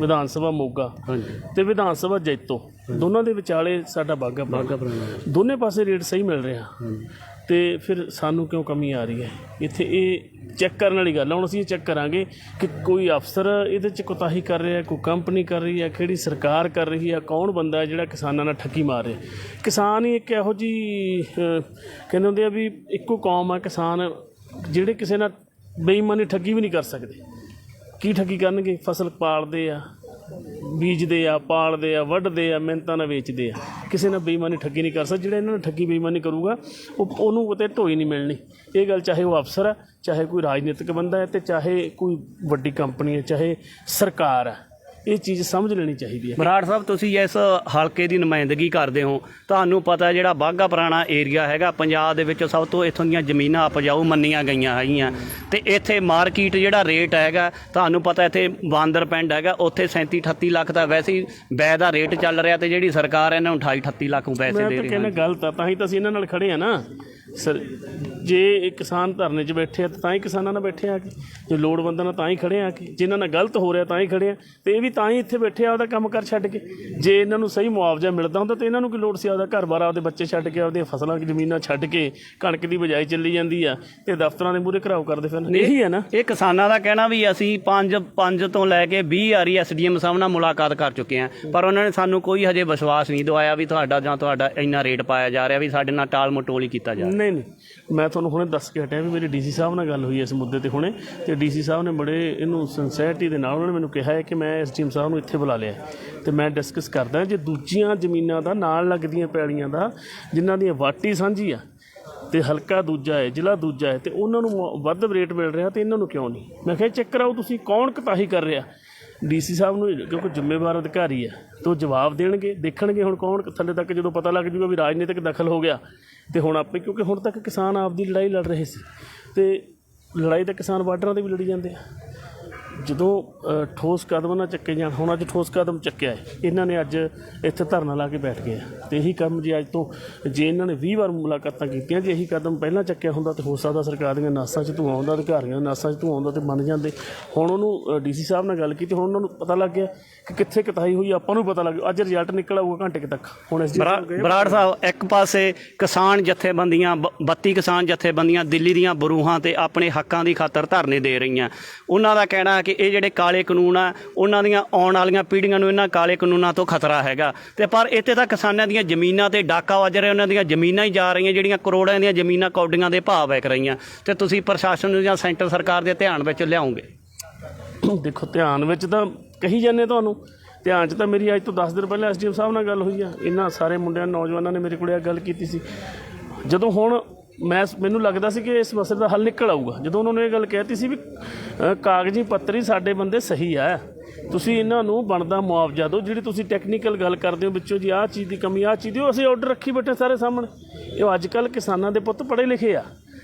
ਵਿਧਾਨ ਸਭਾ ਮੋਗਾ ਹਾਂਜੀ। ਤੇ ਵਿਧਾਨ ਸਭਾ ਜੈਤੋ। ਦੋਨਾਂ ਦੇ ਵਿਚਾਲੇ ਸਾਡਾ ਬਾਗਾ ਬਾਗਾ ਦੋਨੇ ਪਾਸੇ ਰੇਟ ਸਹੀ ਮਿਲ ਰਿਹਾ। ਤੇ ਫਿਰ ਸਾਨੂੰ ਕਿਉਂ ਕਮੀ ਆ ਰਹੀ ਹੈ? ਇੱਥੇ ਇਹ ਚੈੱਕ ਕਰਨ ਵਾਲੀ ਗੱਲ ਹੁਣ ਅਸੀਂ ਇਹ ਚੈੱਕ ਕਰਾਂਗੇ ਕਿ ਕੋਈ ਅਫਸਰ ਇਹਦੇ ਚ ਕੋਤਾਹੀ ਕਰ ਰਿਹਾ ਕੋਈ ਕੰਪਨੀ ਕਰ ਰਹੀ ਹੈ ਕਿਹੜੀ ਸਰਕਾਰ ਕਰ ਰਹੀ ਹੈ ਕੌਣ ਬੰਦਾ ਜਿਹੜਾ ਕਿਸਾਨਾਂ ਨਾਲ ਠੱਗੀ ਮਾਰ ਰਿਹਾ ਕਿਸਾਨ ਹੀ ਇੱਕ ਇਹੋ ਜੀ ਕਹਿੰਦੇ ਹੁੰਦੇ ਆ ਵੀ ਇੱਕੋ ਕੌਮ ਆ ਕਿਸਾਨ ਜਿਹੜੇ ਕਿਸੇ ਨਾਲ ਬੇਈਮਾਨੀ ਠੱਗੀ ਵੀ ਨਹੀਂ ਕਰ ਸਕਦੇ। ਕੀ ਠੱਗੀ ਕਰਨਗੇ? ਫਸਲ ਪਾਲਦੇ ਆ, ਬੀਜਦੇ ਆ, ਪਾਲਦੇ ਆ, ਵੱਢਦੇ ਆ, ਮਿਹਨਤਾਂ ਨਾਲ ਵੇਚਦੇ ਆ। ਕਿਸੇ ਨਾਲ ਬੇਈਮਾਨੀ ਠੱਗੀ ਨਹੀਂ ਕਰ ਸਕਦਾ। ਜਿਹੜਾ ਇਹਨਾਂ ਨਾਲ ਠੱਗੀ ਬੇਈਮਾਨੀ ਕਰੂਗਾ, ਉਹ ਉਹਨੂੰ ਕਿਤੇ ਢੋਈ ਨਹੀਂ ਮਿਲਣੀ। ਇਹ ਗੱਲ ਚਾਹੇ ਉਹ ਅਫਸਰ ਆ, ਚਾਹੇ ਕੋਈ ਰਾਜਨੀਤਿਕ ਬੰਦਾ ਹੈ ਤੇ ਚਾਹੇ ਕੋਈ ਵੱਡੀ ਕੰਪਨੀ ਹੈ, ਚਾਹੇ ਸਰਕਾਰ ਹੈ। ਇਹ ਚੀਜ਼ ਸਮਝ ਲੈਣੀ ਚਾਹੀਦੀ ਹੈ। ਬਰਾੜ ਸਾਹਿਬ ਤੁਸੀਂ ਇਸ ਹਲਕੇ ਦੀ ਨੁਮਾਇੰਦਗੀ ਕਰਦੇ ਹੋ। ਤੁਹਾਨੂੰ ਪਤਾ ਜਿਹੜਾ ਬਾਗਾ ਪੁਰਾਣਾ ਏਰੀਆ ਹੈਗਾ ਪੰਜਾਬ ਦੇ ਵਿੱਚ ਸਭ ਤੋਂ ਇੱਥੋਂ ਦੀਆਂ ਜ਼ਮੀਨਾਂ ਉਪਜਾਊ ਮੰਨੀਆਂ ਗਈਆਂ ਹੈਗੀਆਂ। ਤੇ ਇੱਥੇ ਮਾਰਕੀਟ ਜਿਹੜਾ ਰੇਟ ਹੈਗਾ ਤੁਹਾਨੂੰ ਪਤਾ ਇੱਥੇ ਬਾਂਦਰ ਪਿੰਡ ਹੈਗਾ ਉੱਥੇ 37 38 ਲੱਖ ਦਾ ਵੈਸੇ ਹੀ ਬੈ ਦਾ ਰੇਟ ਚੱਲ ਰਿਹਾ ਤੇ ਜਿਹੜੀ ਸਰਕਾਰ ਇਹਨਾਂ ਨੂੰ 28 38 ਲੱਖ ਨੂੰ ਪੈਸੇ ਮੈਂ ਦੇ ਤਾਂ ਰਹੀ ਕਹਿੰਦਾ ਗਲਤ ਆ ਤਾਂ ਹੀ ਤਾਂ ਅਸੀਂ ਇਹਨਾਂ ਨਾਲ ਖੜੇ ਆ ਨਾ। ਸਰ, ਜੇ ਇਹ ਕਿਸਾਨ ਧਰਨੇ 'ਚ ਬੈਠੇ ਆ ਤਾਂ ਤਾਂ ਹੀ ਕਿਸਾਨਾਂ ਨਾਲ ਬੈਠੇ ਆ ਕੇ? ਜੇ ਲੋੜਵੰਦਾਂ ਨਾਲ ਤਾਂ ਹੀ ਖੜੇ ਆ ਕਿ? ਜਿਨ੍ਹਾਂ ਨਾਲ ਗਲਤ ਹੋ ਰਿਹਾ ਤਾਂ ਹੀ ਖੜੇ ਆ। ਤੇ ਇਹ ਵੀ ਤਾਂ ਹੀ ਇੱਥੇ ਬੈਠੇ ਆ ਉਹਦਾ ਕੰਮ ਕਰ ਛੱਡ ਕੇ। ਜੇ ਇਹਨਾਂ ਨੂੰ ਸਹੀ ਮੁਆਵਜ਼ਾ ਮਿਲਦਾ ਹੁੰਦਾ ਤਾਂ ਇਹਨਾਂ ਨੂੰ ਕੀ ਲੋੜ ਸੀ ਆਪਦਾ ਘਰ-ਬਾਰ ਆਪਦੇ ਬੱਚੇ ਛੱਡ ਕੇ ਆਪਦੀਆਂ ਫਸਲਾਂ, ਜ਼ਮੀਨਾਂ ਛੱਡ ਕੇ ਕਣਕ ਦੀ ਬਜਾਈ ਚੱਲੀ ਜਾਂਦੀ ਆ ਤੇ ਦਫ਼ਤਰਾਂ ਦੇ ਮੂਹਰੇ ਘਰਾਓ ਕਰਦੇ ਫਿਰਨ। ਇਹੀ ਹੈ ਨਾ। ਇਹ ਕਿਸਾਨਾਂ ਦਾ ਕਹਿਣਾ ਵੀ ਅਸੀਂ 5 5 ਤੋਂ ਲੈ ਕੇ 20 ਵਾਰੀ ਐਸਡੀਐਮ ਸਾਹਿਬ ਨਾਲ ਮੁਲਾਕਾਤ ਕਰ ਚੁੱਕੇ ਹਾਂ। ਪਰ ਉਹਨਾਂ ਨੇ ਸਾਨੂੰ ਕੋਈ ਹਜੇ ਵਿਸ਼ਵਾਸ ਨਹੀਂ ਦਵਾਇਆ ਵੀ ਤੁਹਾਡਾ ਜਾਂ ਤੁਹਾਡਾ ਇੰਨਾ ਰੇਟ ਪਾਇਆ ਜਾ ਰਿਹਾ ਵੀ ਸਾਡੇ ਨਾਲ ਟਾਲ ਮਟੋਲ ਹੀ ਕੀਤਾ ਜਾ ਰਿਹਾ। ਨਹੀਂ ਨਹੀਂ। ਮੈਂ ਤੁਹਾਨੂੰ ਹੁਣੇ ਦੱਸ ਕੇ ਹਟਿਆ ਵੀ ਮੇਰੀ ਡੀਸੀ ਸਾਹਿਬ ਨਾਲ ਗੱਲ ਹੋਈ ਹੈ ਇਸ ਮੁੱਦੇ ਤੇ ਹੁਣੇ ਤੇ ਡੀਸੀ ਸਾਹਿਬ ਨੇ ਬੜੇ ਇਹਨੂੰ ਸਿੰਸੈਰਿਟੀ ਦੇ ਨਾਲ ਉਹਨਾਂ ਨੇ ਮੈਨੂੰ ਕਿਹਾ ਹੈ ਕਿ ਮੈਂ ਐਸਡੀਐਮ ਸਾਹਿਬ ਨੂੰ ਇੱਥੇ ਬੁਲਾ ਲਿਆ ਹੈ। ਤੇ ਮੈਂ ਡਿਸਕਸ ਕਰਦਾ ਜੇ ਦੂਜੀਆਂ ਜ਼ਮੀਨਾਂ ਦਾ ਨਾਲ ਲੱਗਦੀਆਂ ਪੈੜੀਆਂ ਦਾ ਜਿਨ੍ਹਾਂ ਦੀ ਵਾਟੀ ਸਾਂਝੀ ਆ ਤੇ ਹਲਕਾ ਦੂਜਾ ਹੈ, ਜ਼ਿਲ੍ਹਾ ਦੂਜਾ ਹੈ ਤੇ ਉਹਨਾਂ ਨੂੰ ਮੁਆ- ਵੱਧ ਰੇਟ ਮਿਲ ਰਿਹਾ ਤੇ ਇਹਨਾਂ ਨੂੰ ਕਿਉਂ ਨਹੀਂ? ਮੈਂ ਕਿਹਾ, ਚੈੱਕ ਕਰਾਓ ਤੁਸੀਂ ਕੌਣ ਕਤਾਹੀ ਕਰ ਰਿਹਾ? ਡੀਸੀ ਸਾਹਿਬ ਨੂੰ ਕਿਉਂਕਿ ਜ਼ਿੰਮੇਵਾਰ ਅਧਿਕਾਰੀ ਹੈ ਤੋਂ ਜਵਾਬ ਦੇਣਗੇ, ਦੇਖਣਗੇ ਹੁਣ ਕੌਣ ਥੱਲੇ ਤੱਕ ਜਦੋਂ ਪਤਾ ਲੱਗ ਜੂਗਾ ਵੀ ਰਾਜਨੀਤਿਕ ਦਖਲ ਹੋ ਗਿਆ। ਤੇ ਹੁਣ ਆਪੇ ਕਿਉਂਕਿ ਹੁਣ ਤੱਕ ਕਿਸਾਨ ਆਪਦੀ ਲੜਾਈ ਲੜ ਰਹੇ ਸੀ। ਤੇ ਲੜਾਈ ਤਾਂ ਕਿਸਾਨ ਬਾਰਡਰਾਂ ਤੇ ਵੀ ਲੜੀ ਜਾਂਦੇ ਆ। ਜਦੋਂ ਠੋਸ ਕਦਮ ਨਾ ਚੱਕੇ ਜਾਣ ਹੁਣ ਅੱਜ ਠੋਸ ਕਦਮ ਚੱਕਿਆ ਹੈ। ਇਹਨਾਂ ਨੇ ਅੱਜ ਇੱਥੇ ਧਰਨਾ ਲਾ ਕੇ ਬੈਠ ਗਏ ਆ। ਤੇ ਇਹੀ ਕੰਮ ਜੇ ਅੱਜ ਤੋਂ ਜੇ ਇਹਨਾਂ ਨੇ 20 ਵਾਰ ਮੁਲਾਕਾਤਾਂ ਕੀਤੀਆਂ ਜੇ ਇਹੀ ਕਦਮ ਪਹਿਲਾਂ ਚੱਕਿਆ ਹੁੰਦਾ ਤੇ ਹੋ ਸਕਦਾ ਸਰਕਾਰ ਦੀਆਂ ਨਾਸਾਂ 'ਚ ਧੂਆਂ ਆਉਂਦਾ ਅਧਿਕਾਰੀਆਂ ਦੀਆਂ ਨਾਸਾਂ 'ਚ ਧੂਆਂ ਆਉਂਦਾ ਤੇ ਮੰਨ ਜਾਂਦੇ। ਹੁਣ ਉਹਨੂੰ ਡੀਸੀ ਸਾਹਿਬ ਨਾਲ ਗੱਲ ਕੀਤੀ ਹੁਣ ਉਹਨਾਂ ਨੂੰ ਪਤਾ ਲੱਗ ਗਿਆ ਕਿ ਕਿੱਥੇ ਕਿਤਾਈ ਹੋਈ ਆਪਾਂ ਨੂੰ ਪਤਾ ਲੱਗ ਗਿਆ। ਅੱਜ ਰਿਜ਼ਲਟ ਨਿਕਲ ਆਊਗਾ ਘੰਟੇ ਤੱਕ। ਹੁਣ ਇਸ ਬਰਾ- ਬਰਾੜ ਸਾਹਿਬ ਇੱਕ ਪਾਸੇ ਕਿਸਾਨ ਜਥੇਬੰਦੀਆਂ ਬ- 32 ਕਿਸਾਨ ਜਥੇਬੰਦੀਆਂ ਦਿੱਲੀ ਦੀਆਂ ਬਰੂਹਾਂ ਤੇ ਆਪਣੇ ਹੱਕਾਂ ਦੀ ਖਾਤਰ ਧਰਨੇ ਦੇ ਰਹੀਆਂ। ਉਹਨਾਂ ਦਾ ਕਹਿਣਾ ਹੈ ਕਿ ਕਿ ਇਹ ਜਿਹੜੇ ਕਾਲੇ ਕਾਨੂੰਨ ਆ, ਉਹਨਾਂ ਦੀਆਂ ਆਉਣ ਵਾਲੀਆਂ ਪੀੜ੍ਹੀਆਂ ਨੂੰ ਇਹਨਾਂ ਕਾਲੇ ਕਾਨੂੰਨਾਂ ਤੋਂ ਖਤਰਾ ਹੈਗਾ। ਤੇ ਪਰ ਇੱਥੇ ਤਾਂ ਕਿਸਾਨਾਂ ਦੀਆਂ ਜ਼ਮੀਨਾਂ ਤੇ ਡਾਕਾ ਵੱਜ ਰਿਹਾ, ਉਹਨਾਂ ਦੀਆਂ ਜ਼ਮੀਨਾਂ ਹੀ ਜਾ ਰਹੀਆਂ, ਜਿਹੜੀਆਂ ਕਰੋੜਾਂ ਦੀਆਂ ਜ਼ਮੀਨਾਂ ਕੌਡੀਆਂ ਦੇ ਭਾਅ ਵਿਕ ਰਹੀਆਂ। ਤੇ ਤੁਸੀਂ ਪ੍ਰਸ਼ਾਸਨ ਨੂੰ ਜਾਂ ਸੈਂਟਰ ਸਰਕਾਰ ਦੇ ਧਿਆਨ ਵਿੱਚ ਲਿਆਓਗੇ? ਦੇਖੋ, ਧਿਆਨ ਵਿੱਚ ਤਾਂ ਕਹੀ ਜਾਂਦੇ ਤੁਹਾਨੂੰ। ਧਿਆਨ 'ਚ ਤਾਂ ਮੇਰੀ ਅੱਜ ਤੋਂ 10 ਦਿਨ ਪਹਿਲਾਂ ਐਸਡੀਐਮ ਸਾਹਿਬ ਨਾਲ ਗੱਲ ਹੋਈ ਆ। ਇਹਨਾਂ ਸਾਰੇ ਮੁੰਡਿਆਂ, ਨੌਜਵਾਨਾਂ ਨੇ ਮੇਰੇ ਕੋਲ ਇਹ ਗੱਲ ਕੀਤੀ ਸੀ। ਜਦੋਂ ਹੁਣ ਮੈਂ ਮੈਨੂੰ ਲੱਗਦਾ ਸੀ ਕਿ ਇਸ ਮਸਲੇ ਦਾ ਹੱਲ ਨਿਕਲ ਆਊਗਾ। ਜਦੋਂ ਉਹਨਾਂ ਨੇ ਇਹ ਗੱਲ ਕਹਿਤੀ ਸੀ ਵੀ ਕਾਗਜ਼ੀ ਪੱਤਰੀ ਸਾਡੇ ਬੰਦੇ ਸਹੀ ਆ, ਤੁਸੀਂ ਇਹਨਾਂ ਨੂੰ ਬਣਦਾ ਮੁਆਵਜ਼ਾ ਦਿਓ, ਜਿਹੜੀ ਤੁਸੀਂ ਟੈਕਨੀਕਲ ਗੱਲ ਕਰਦੇ ਹੋ ਵਿੱਚੋਂ ਜੀ, ਆਹ ਚੀਜ਼ ਦੀ ਕਮੀ, ਆਹ ਚੀਜ਼ ਦੀ, ਉਹ ਅਸੀਂ ਆਰਡਰ ਰੱਖੀ ਬੈਠੇ ਸਾਰੇ ਸਾਹਮਣੇ। ਇਹ ਅੱਜ ਕੱਲ ਕਿਸਾਨਾਂ ਦੇ ਪੁੱਤ ਪੜ੍ਹੇ ਲਿਖੇ ਆ।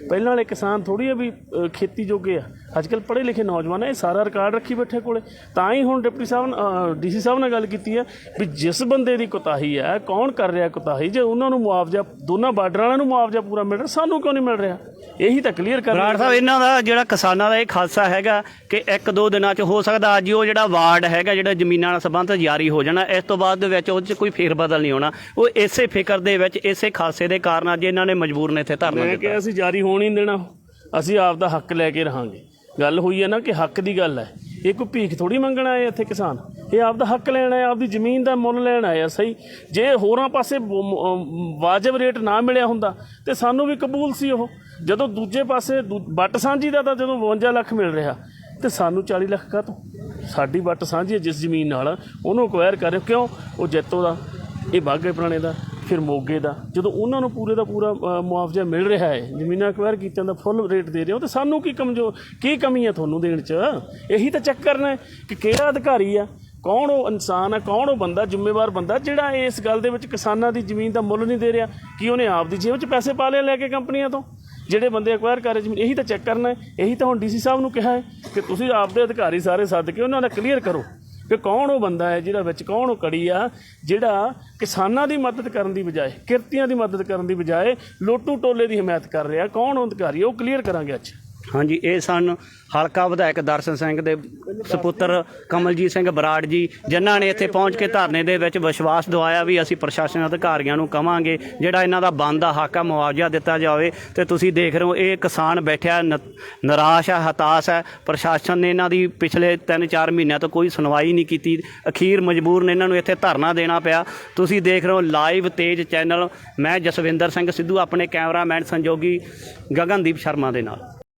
ਪਹਿਲਾਂ ਵਾਲੇ ਕਿਸਾਨ ਥੋੜੀ ਆ ਵੀ ਖੇਤੀ ਜੋਗੇ ਆ। ਅੱਜ ਕੱਲ ਪੜ੍ਹੇ ਲਿਖੇ ਨੌਜਵਾਨ ਆ ਇਹ ਸਾਰਾ ਰਿਕਾਰਡ ਰੱਖੀ ਬੈਠੇ ਕੋਲੇ। ਤਾਂ ਹੀ ਹੁਣ ਡਿਪਟੀ ਸਾਹਿਬ ਡੀਸੀ ਸਾਹਿਬ ਨਾਲ ਗੱਲ ਕੀਤੀ ਹੈ ਵੀ ਜਿਸ ਬੰਦੇ ਦੀ ਕੁਤਾਹੀ ਹੈ ਕੌਣ ਕਰ ਰਿਹਾ ਕੁਤਾਹੀ? ਜੇ ਉਹਨਾਂ ਨੂੰ ਮੁਆਵਜ਼ਾ ਦੋਨਾਂ ਬਾਰਡਰ ਵਾਲਿਆਂ ਨੂੰ ਮੁਆਵਜ਼ਾ ਪੂਰਾ ਮਿਲ ਰਿਹਾ ਸਾਨੂੰ ਕਿਉਂ ਨਹੀਂ ਮਿਲ ਰਿਹਾ? ਇਹੀ ਤਾਂ ਕਲੀਅਰ ਕਰ ਬਰਾੜ ਸਾਹਿਬ ਇਹਨਾਂ ਦਾ ਜਿਹੜਾ ਕਿਸਾਨਾਂ ਦਾ ਇਹ ਖਾਲਸਾ ਹੈਗਾ ਕਿ ਇੱਕ ਦੋ ਦਿਨਾਂ 'ਚ ਹੋ ਸਕਦਾ ਅੱਜ ਹੀ ਉਹ ਜਿਹੜਾ ਵਾਰਡ ਹੈਗਾ ਜਿਹੜਾ ਜ਼ਮੀਨਾਂ ਨਾਲ ਸੰਬੰਧ ਜਾਰੀ ਹੋ ਜਾਣਾ ਇਸ ਤੋਂ ਬਾਅਦ ਦੇ ਵਿੱਚ ਉਹ 'ਚ ਕੋਈ ਫੇਰ ਬਦਲ ਨਹੀਂ ਹੋਣਾ। ਉਹ ਇਸੇ ਫਿਕਰ ਦੇ ਵਿੱਚ ਇਸੇ ਖਾਲਸੇ ਦੇ ਕਾਰਨ ਅੱਜ ਇਹਨਾਂ ਨੇ ਮਜਬੂਰ ਨੇ ਇੱਥੇ ਧਰਨਾ ਦਿੱਤਾ। ਕਿਹਾ ਅਸੀਂ ਜਾਰੀ ਹੋਣ ਹੀ ਨਹੀਂ ਦੇਣਾ। ਅਸੀਂ ਆਪ ਦਾ ਹੱਕ ਲੈ ਕੇ ਰਹਾਂਗੇ। ਗੱਲ ਹੋਈ ਹੈ ਨਾ ਕਿ ਹੱਕ ਦੀ ਗੱਲ ਹੈ। ਇਹ ਕੋਈ ਭੀਖ ਥੋੜੀ ਮੰਗਣ ਆਏ ਇੱਥੇ ਕਿਸਾਨ? ਇਹ ਆਪਦਾ ਹੱਕ ਲੈਣ ਆਏ ਆਪਦੀ ਜ਼ਮੀਨ ਦਾ ਮੁੱਲ ਲੈਣ ਆਇਆ ਸਹੀ? ਜੇ ਹੋਰਾਂ ਪਾਸੇ ਵਾਜਬ ਰੇਟ ਨਾ ਮਿਲਿਆ ਹੁੰਦਾ, ਤੇ ਸਾਨੂੰ ਵੀ ਕਬੂਲ ਸੀ ਉਹ। ਜਦੋਂ ਦੂਜੇ ਪਾਸੇ ਦੂ- ਵੱਟ ਸਾਂਝੀ ਦਾ ਤਾਂ ਜਦੋਂ 52 ਲੱਖ ਮਿਲ ਰਿਹਾ, ਤੇ ਸਾਨੂੰ 40 ਲੱਖ ਕਾ ਸਾਡੀ ਵੱਟ ਸਾਂਝੀ ਹੈ ਜਿਸ ਜ਼ਮੀਨ ਨਾਲ, ਉਹਨੂੰ ਅਕਵਾਇਰ ਕਰਿਓ ਕਿਉਂ? ਉਹ ਜੈਤੋ ਦਾ, ਇਹ ਬਾਗੇ ਪੁਰਾਣੇ ਦਾ। ਫਿਰ ਮੋਗੇ ਦਾ, ਜਦੋਂ ਉਹਨਾਂ ਨੂੰ ਪੂਰੇ ਦਾ ਪੂਰਾ ਮੁਆਵਜ਼ਾ ਮਿਲ ਰਿਹਾ ਹੈ, ਜ਼ਮੀਨਾਂ ਅਕਵਾਇਰ ਕੀਤਿਆਂ ਦਾ ਫੁੱਲ ਰੇਟ ਦੇ ਰਹੇ ਹੋ, ਤੇ ਸਾਨੂੰ ਕੀ ਕਮਜ਼ੋਰ ਕੀ ਕਮੀ ਹੈ ਤੁਹਾਨੂੰ ਦੇਣ 'ਚ? ਇਹੀ ਤਾਂ ਚੈੱਕ ਕਰਨਾ ਹੈ ਕਿ ਕਿਹੜਾ ਅਧਿਕਾਰੀ ਆ, ਕੌਣ ਉਹ ਇਨਸਾਨ ਹੈ ਕੌਣ ਉਹ ਬੰਦਾ, ਜ਼ਿੰਮੇਵਾਰ ਬੰਦਾ, ਜਿਹੜਾ ਇਸ ਗੱਲ ਦੇ ਵਿੱਚ ਕਿਸਾਨਾਂ ਦੀ ਜ਼ਮੀਨ ਦਾ ਮੁੱਲ ਨਹੀਂ ਦੇ ਰਿਹਾ, ਕਿ ਉਹਨੇ ਆਪ ਦੀ ਜੇਬ 'ਚ ਪੈਸੇ ਪਾ ਲਿਆ ਲੈ ਕੇ ਕੰਪਨੀਆਂ ਤੋਂ? ਜਿਹੜੇ ਬੰਦੇ ਅਕਵਾਇਰ ਕਰ ਰਹੇ ਜ਼ਮੀਨ, ਇਹੀ ਤਾਂ ਚੈੱਕ ਕਰਨਾ ਹੈ ਇਹੀ ਤਾਂ ਹੁਣ ਡੀਸੀ ਸਾਹਿਬ ਨੂੰ ਕਿਹਾ ਹੈ ਕਿ ਤੁਸੀਂ ਆਪਦੇ ਅਧਿਕਾਰੀ ਸਾਰੇ ਸੱਦ ਕੇ ਉਹਨਾਂ ਦਾ ਕਲੀਅਰ ਕਰੋ। ਕਿ ਕੌਣ ਉਹ ਬੰਦਾ ਹੈ ਜਿਹੜਾ ਵਿੱਚ ਕੌਣ ਉਹ ਕੜੀ ਆ, ਜਿਹੜਾ ਕਿਸਾਨਾਂ ਦੀ ਮਦਦ ਕਰਨ ਦੀ ਬਜਾਏ, ਕਿਰਤੀਆਂ ਦੀ ਮਦਦ ਕਰਨ ਦੀ ਬਜਾਏ ਲੋਟੂ ਟੋਲੇ ਦੀ ਹਮਾਇਤ ਕਰ ਰਿਹਾ, ਕੌਣ ਉਹ ਅਧਿਕਾਰੀ ਹੈ? ਉਹ ਕਲੀਅਰ ਕਰਾਂਗੇ ਅੱਜ ਹਾਂਜੀ, ਇਹ ਸਨ ਹਲਕਾ ਵਿਧਾਇਕ ਦਰਸ਼ਨ ਸਿੰਘ ਦੇ ਸੁਪੁੱਤਰ ਕਮਲਜੀਤ ਸਿੰਘ ਬਰਾੜ ਜੀ, ਜਿਨ੍ਹਾਂ ਨੇ ਇੱਥੇ ਪਹੁੰਚ ਕੇ ਧਰਨੇ ਦੇ ਵਿੱਚ ਵਿਸ਼ਵਾਸ ਦਿਵਾਇਆ ਵੀ ਅਸੀਂ ਪ੍ਰਸ਼ਾਸਨ ਅਧਿਕਾਰੀਆਂ ਨੂੰ ਕਵਾਂਗੇ, ਜਿਹੜਾ ਇਹਨਾਂ ਦਾ ਬਣਦਾ ਹੱਕ ਆ, ਮੁਆਵਜ਼ਾ ਦਿੱਤਾ ਜਾਵੇ। ਤੇ ਤੁਸੀਂ ਦੇਖ ਰਹੇ ਹੋ, ਇਹ ਕਿਸਾਨ ਬੈਠਿਆ, ਨ- ਨਿਰਾਸ਼ ਹੈ ਹਤਾਸ਼ ਹੈ ਪ੍ਰਸ਼ਾਸਨ ਨੇ ਇਹਨਾਂ ਦੀ ਪਿਛਲੇ 3-4 ਮਹੀਨਿਆਂ ਤੋਂ ਕੋਈ ਸੁਣਵਾਈ ਨਹੀਂ ਕੀਤੀ। ਅਖੀਰ ਮਜਬੂਰ ਨੇ ਇਹਨਾਂ ਨੂੰ ਇੱਥੇ ਧਰਨਾ ਦੇਣਾ ਪਿਆ। ਤੁਸੀਂ ਦੇਖ ਰਹੇ ਹੋ, ਲਾਈਵ ਤੇਜ ਚੈਨਲ, ਮੈਂ ਜਸਵਿੰਦਰ ਸਿੰਘ ਸਿੱਧੂ, ਆਪਣੇ ਕੈਮਰਾਮੈਨ ਸੰਜੋਗੀ ਗਗਨਦੀਪ ਸ਼ਰਮਾ ਦੇ ਨਾਲ।